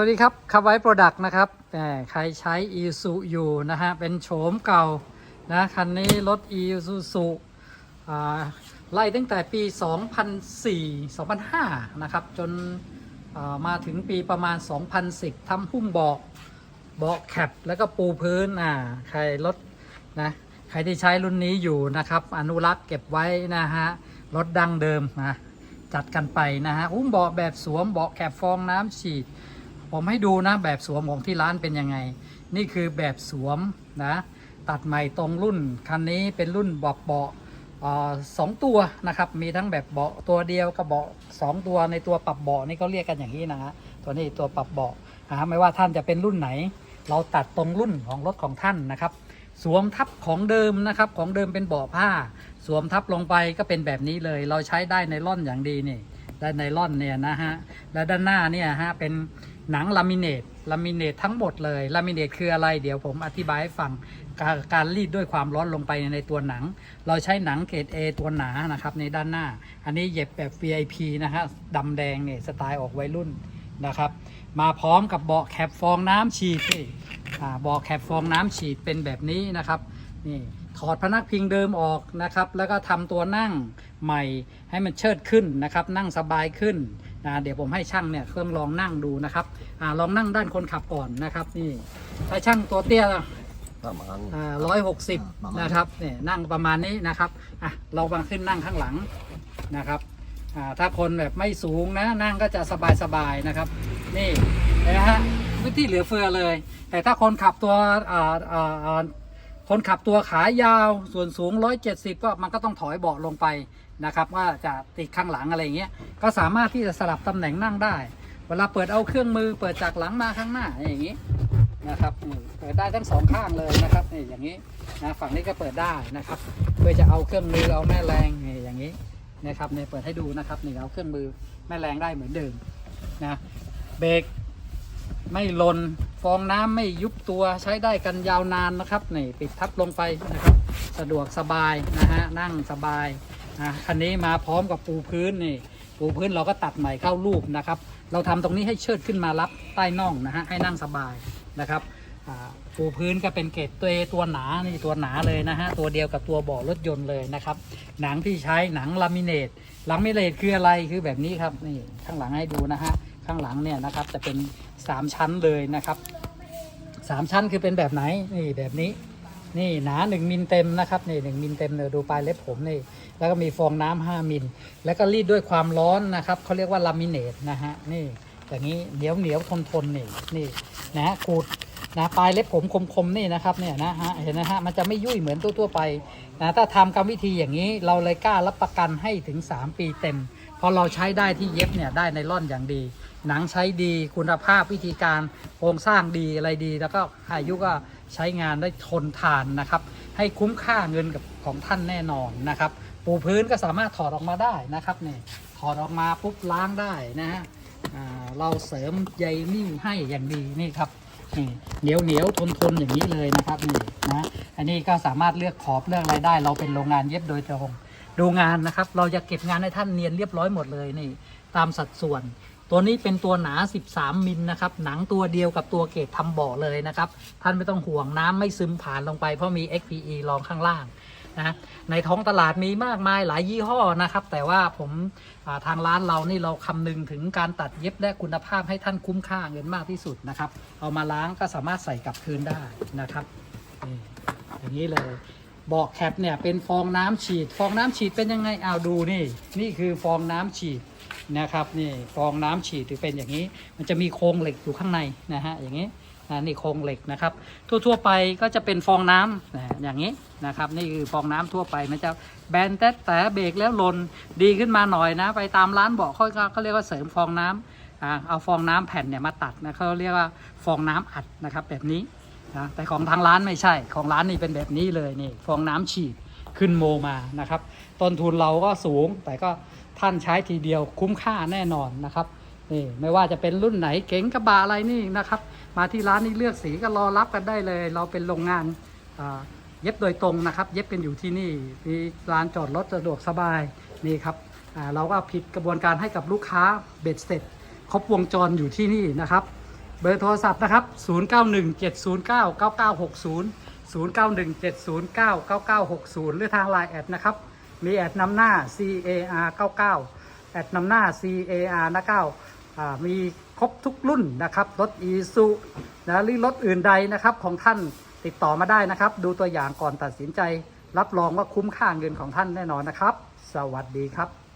วัสดีครับคับไว้โปรดักต์นะครับแหมใครใช้ e s u อยู่นะฮะ เป็นโฉมเก่านะคันนี้รถ e s u อ่าไล่ตั้งแต่ปี 2004 2005 นะครับ จนมาถึงปีประมาณ 2010ทำพุ่มเบาะเบาะแคปแล้วก็ปูพื้นอ่าใครรถนะใครที่ใช้รุ่นนี้อยู่นะครับ อนุรักษ์เก็บไว้นะฮะ รถดั้งเดิมนะจัดกันไปนะฮะอุ้มเบาะแบบสวมเบาะแคปฟองน้ำฉีด ผมให้ดูนะแบบสวมของที่ร้านเป็นยังไง นี่คือแบบสวมนะ ตัดใหม่ตรงรุ่นคันนี้เป็นรุ่นเบาะเบาะเอ่อสองตัวนะครับ มีทั้งแบบเบาะตัวเดียวกับเบาะสองตัวในตัวปรับเบาะนี่เขาเรียกกันอย่างนี้นะฮะตัวนี้ตัวปรับเบาะนะไม่ว่าท่านจะเป็นรุ่นไหน เราตัดตรงรุ่นของรถของท่านนะครับ สวมทับของเดิมนะครับของเดิมเป็นเบาะผ้า สวมทับลงไปก็เป็นแบบนี้เลย เราใช้ได้ในร่อนอย่างดีนี่ได้ในร่อนเนี่ยนะฮะและด้านหน้าเนี่ยฮะเป็น หนังลามิเนตลามิเนตทั้งหมดเลยลามิเนตคืออะไรเดี๋ยวผมอธิบายให้ฟังการการรีดด้วยความร้อนลงไปในตัวหนัง เราใช้หนังเกรด A ตัวหนานะครับในด้านหน้า อันนี้เย็บแบบ VIP นะฮะดำแดงเนี่ยสไตล์ออกวัยรุ่นนะครับมาพร้อมกับเบาะแคปฟองน้ำฉีดเบาะแคปฟองน้ำฉีดเป็นแบบนี้นะครับนี่ถอดพนักพิงเดิมออกนะครับ แล้วก็ทำตัวนั่งใหม่ให้มันเชิดขึ้นนะครับ นั่งสบายขึ้น เดี๋ยวผมให้ช่างเนี่ยเครื่องลองนั่งดูนะครับอาลองนั่งด้านคนขับก่อนนะครับ นี่ถ้าช่างตัวเตี้ยประมาณร้อยหกสิบประมาณนะครับเนี่ยนั่งประมาณนี้นะครับอะเราบังขึ้นนั่งข้างหลังนะครับอ่าถ้าคนแบบไม่สูงนะนั่งก็จะสบายๆนะครับ นี่เห็นไหมฮะพื้นที่เหลือเฟือเลย แต่ถ้าคนขับตัวอ่าอ่าอ่า คนขับตัวขายาว ส่วนสูง 170 ก็มันก็ต้องถอยเบาะลงไปนะครับ ว่าจะติดข้างหลังอะไรอย่างเงี้ย ก็สามารถที่จะสลับตำแหน่งนั่งได้ เวลาเปิดเอาเครื่องมือเปิดจากหลังมาข้างหน้าอย่างนี้นะครับเปิดได้ทั้งสองข้างเลยนะครับนี่อย่างนี้นะฝั่งนี้ก็เปิดได้นะครับ เพื่อจะเอาเครื่องมือเอาแม่แรงนี่อย่างนี้นะครับเนี่ยเปิดให้ดูนะครับนี่เอาเครื่องมือแม่แรงได้เหมือนเดิมนะเบรก ไม่หล่นฟองน้ำไม่ยุบตัวใช้ได้กันยาวนานนะครับนี่ปิดทับลงไปนะครับ สะดวกสบายนะฮะนั่งสบายนะคันนี้มาพร้อมกับปูพื้นนี่ปูพื้นเราก็ตัดใหม่เข้ารูปนะครับ เราทำตรงนี้ให้เชิดขึ้นมารับใต้น่องนะฮะให้นั่งสบายนะครับอ่าปูพื้นก็เป็นเกรดตัวตัวหนานี่ตัวหนาเลยนะฮะตัวเดียวกับตัวเบาะรถยนต์เลยนะครับ หนังที่ใช้หนังลามิเนตลามิเนตคืออะไรคือแบบนี้ครับนี่ข้างหลังให้ดูนะฮะ ข้างหลังเนี่ยนะครับจะเป็นสามชั้นเลยนะครับสามชั้นคือเป็นแบบไหนนี่แบบนี้นี่หนาหนึ่งมิลเต็มนะครับนี่หนึ่งมิลเต็มเลยดูปลายเล็บผมนี่แล้วก็มีฟองน้ำห้ามิลแล้วก็รีดด้วยความร้อนนะครับเขาเรียกว่าลามิเนตนะฮะนี่อย่างนี้เหนียวเหนียวทนทนนี่นี่นะขูดนะปลายเล็บผมคมๆนี่นะครับเนี่ยนะฮะเห็นนะฮะมันจะไม่ยุ่ยเหมือนทั่วๆไปนะถ้าทำกรรมวิธีอย่างนี้เราเลยกล้ารับประกันให้ถึง 3 ปีเต็มเพอเราใช้ได้ที่เย็บเนี่ยได้ในร่อนอย่างดี หนังใช้ดีคุณภาพวิธีการโครงสร้างดีอะไรดี แล้วก็อายุก็ใช้งานได้ทนทานนะครับ ให้คุ้มค่าเงินกับของท่านแน่นอนนะครับ ปูพื้นก็สามารถถอดออกมาได้นะครับเนี่ยถอดออกมาปุ๊บล้างได้นะฮะเราเสริมใยนิ่วให้อย่างดีนี่ครับนี่เหนียวเหนียวทนทนอย่างนี้เลยนะครับนี่นะอันนี้ก็สามารถเลือกขอบเลือกอะไรได้ เราเป็นโรงงานเย็บโดยตรงดูงานนะครับ เราจะเก็บงานให้ท่านเนียนเรียบร้อยหมดเลยนี่ ตามสัดส่วน ตัวนี้เป็นตัวหนา 13 มิลนะครับ หนังตัวเดียวกับตัวเกรดทำบาะเลยนะครับ ท่านไม่ต้องห่วงน้ำไม่ซึมผ่านลงไปเพราะมี XPE รองข้างล่างนะในท้องตลาดมีมากมายหลายยี่ห้อนะครับ แต่ว่าผมาทางร้านเรานี่เราคำนึงถึงการตัดเย็บและคุณภาพให้ท่านคุ้มค่าเงินมากที่สุดนะครับ เอามาล้างก็สามารถใส่กลับคืนได้นะครับอย่างนี้เลยเบาะแคปเนี่ยเป็นฟองน้ำฉีด ฟองน้ำฉีดเป็นยังไงเอาดูนี่ นี่คือฟองน้ำฉีด นะครับนี่ฟองน้ำฉีดถือเป็นอย่างนี้ มันจะมีโครงเหล็กอยู่ข้างในนะฮะอย่างนี้นะนี่โครงเหล็กนะครับ ทั่วๆไปก็จะเป็นฟองน้ำนะอย่างนี้นะครับนี่คือฟองน้ำทั่วไปมันจะแบนแต่แต่เบรกแล้วหล่นดีขึ้นมาหน่อยนะ ไปตามร้านเบอกเขาก็เขาเรียกว่าเสริมฟองน้ำอ่าเอาฟองน้ำแผ่นเนี่ยมาตัดนะเขาเรียกว่าฟองน้ำอัดนะครับแบบนี้นะแต่ของทางร้านไม่ใช่ของร้านนี่เป็นแบบนี้เลยนี่ฟองน้ำฉีดขึ้นโมมานะครับต้นทุนเราก็สูงแต่ก็ ท่านใช้ทีเดียวคุ้มค่าแน่นอนนะครับนี่ไม่ว่าจะเป็นรุ่นไหนเก๋งกระบะอะไรนี่นะครับ มาที่ร้านนี้เลือกสีก็รอรับกันได้เลย เราเป็นโรงงานเย็บโดยตรงนะครับ เย็บกันอยู่ที่นี่มีร้านจอดรถสะดวกสบายนี่ครับเราก็ผิดกระบวนการให้กับลูกค้าเบ็ดเสร็จครบวงจรอยู่ที่นี่นะครับ เบอร์โทรศัพท์นะครับ 0917099960 0917099960 หรือทางไลน์แอดนะครับ มีแอดนำหน้า CAR 99แอดนำหน้า CAR นะ9อ่ามีครบทุกรุ่นนะครับ รถอีซูนะหรือรถอื่นใดนะครับของท่านติดต่อมาได้นะครับ ดูตัวอย่างก่อนตัดสินใจ รับรองว่าคุ้มค่าเงินของท่านแน่นอนนะครับ สวัสดีครับ